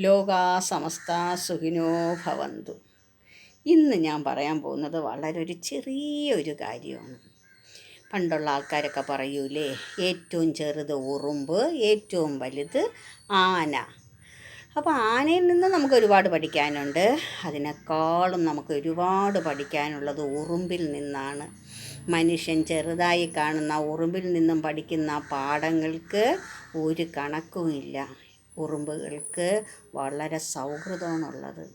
ലോകാ സമസ്ത സുഖിനോ ഭവന്തു. ഇന്ന് ഞാൻ പറയാൻ പോകുന്നത് വളരെ ഒരു ചെറിയൊരു കാര്യമാണ്. പണ്ടുള്ള ആൾക്കാരൊക്കെ പറയൂലേ ഏറ്റവും ചെറുത് ഉറുമ്പ് ഏറ്റവും വലുത് ആന. അപ്പോൾ ആനയിൽ നിന്ന് നമുക്ക് ഒരുപാട് പഠിക്കാനുണ്ട്. അതിനേക്കാളും നമുക്ക് ഒരുപാട് പഠിക്കാനുള്ളത് ഉറുമ്പിൽ നിന്നാണ്. മനുഷ്യൻ ചെറുതായി കാണുന്ന ഉറുമ്പിൽ നിന്നും പഠിക്കുന്ന പാഠങ്ങൾക്ക് ഒരു കണക്കുമില്ല. ഉറുമ്പുകൾക്ക് വളരെ സൗഹൃദമാണുള്ളത്.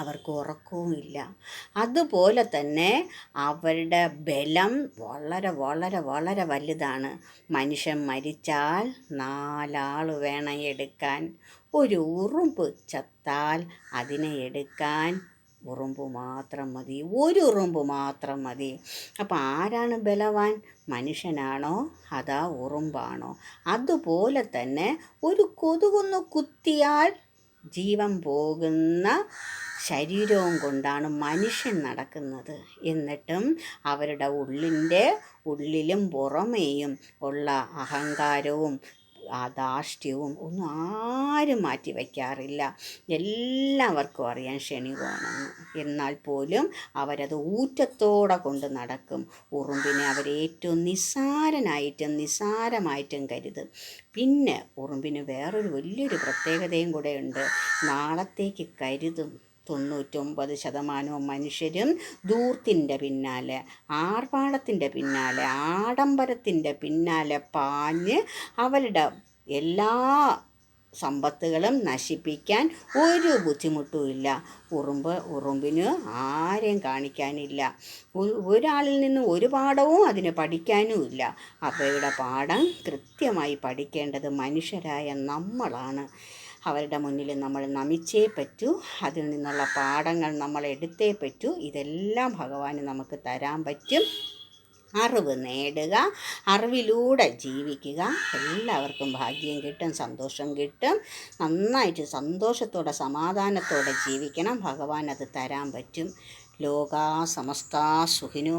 അവർക്ക് ഉറക്കവുമില്ല. അതുപോലെ തന്നെ അവരുടെ ബലം വളരെ വളരെ വളരെ വലുതാണ്. മനുഷ്യൻ മരിച്ചാൽ നാലാൾ വേണം എടുക്കാൻ. ഒരു ഉറുമ്പ് ചത്താൽ അതിനെ എടുക്കാൻ ഉറുമ്പ് മാത്രം മതി ഒരു ഉറുമ്പ് മാത്രം മതി. അപ്പം ആരാണ് ബലവാൻ? മനുഷ്യനാണോ അതാ ഉറുമ്പാണോ? അതുപോലെ തന്നെ ഒരു കൊതുകൊന്ന് കുത്തിയാൽ ജീവൻ പോകുന്ന ശരീരവും കൊണ്ടാണ് മനുഷ്യൻ നടക്കുന്നത്. എന്നിട്ടും അവരുടെ ഉള്ളിന്റെ ഉള്ളിലും പുറമേയും ഉള്ള അഹങ്കാരവും ആ ധാർഷ്ട്യവും ഒന്നും ആരും മാറ്റി വയ്ക്കാറില്ല. എല്ലാവർക്കും അറിയാൻ ക്ഷണി പോകണമെന്ന് എന്നാൽ പോലും അവരത് ഊറ്റത്തോടെ കൊണ്ട് നടക്കും. ഉറുമ്പിനെ അവരേറ്റവും നിസ്സാരനായിട്ടും നിസ്സാരമായിട്ടും കരുതും. പിന്നെ ഉറുമ്പിന് വേറൊരു വലിയൊരു പ്രത്യേകതയും കൂടെ ഉണ്ട്. നാളത്തേക്ക് കരുതും. തൊണ്ണൂറ്റൊമ്പത് ശതമാനവും മനുഷ്യരും ദൂർത്തിന്റെ പിന്നാലെ ആർഭാടത്തിന്റെ പിന്നാലെ ആഡംബരത്തിന്റെ പിന്നാലെ പാഞ്ഞ് അവരുടെ എല്ലാ സമ്പത്തുകളും നശിപ്പിക്കാൻ ഒരു ബുദ്ധിമുട്ടുമില്ല. ഉറുമ്പ് ഉറുമ്പിന് ആരെയും കാണിക്കാനില്ല. ഒരാളിൽ നിന്ന് ഒരു പാഠവും അതിന് പഠിക്കാനുമില്ല. അവയുടെ പാഠം കൃത്യമായി പഠിക്കേണ്ടത് മനുഷ്യരായ നമ്മളാണ്. അവരുടെ മുന്നിൽ നമ്മൾ നമിച്ചേ പറ്റൂ അതിൽ നിന്നുള്ള പാഠങ്ങൾ നമ്മൾ എടുത്തേ പറ്റൂ. ഇതെല്ലാം ഭഗവാന് നമുക്ക് തരാൻ പറ്റും. അറിവ് നേടുക അറിവിലൂടെ ജീവിക്കുക. എല്ലാവർക്കും ഭാഗ്യം കിട്ടും സന്തോഷം കിട്ടും. നന്നായിട്ട് സന്തോഷത്തോടെ സമാധാനത്തോടെ ജീവിക്കണം. ഭഗവാൻ അത് തരാൻ പറ്റും. ലോക സമസ്ത സുഖിനോ.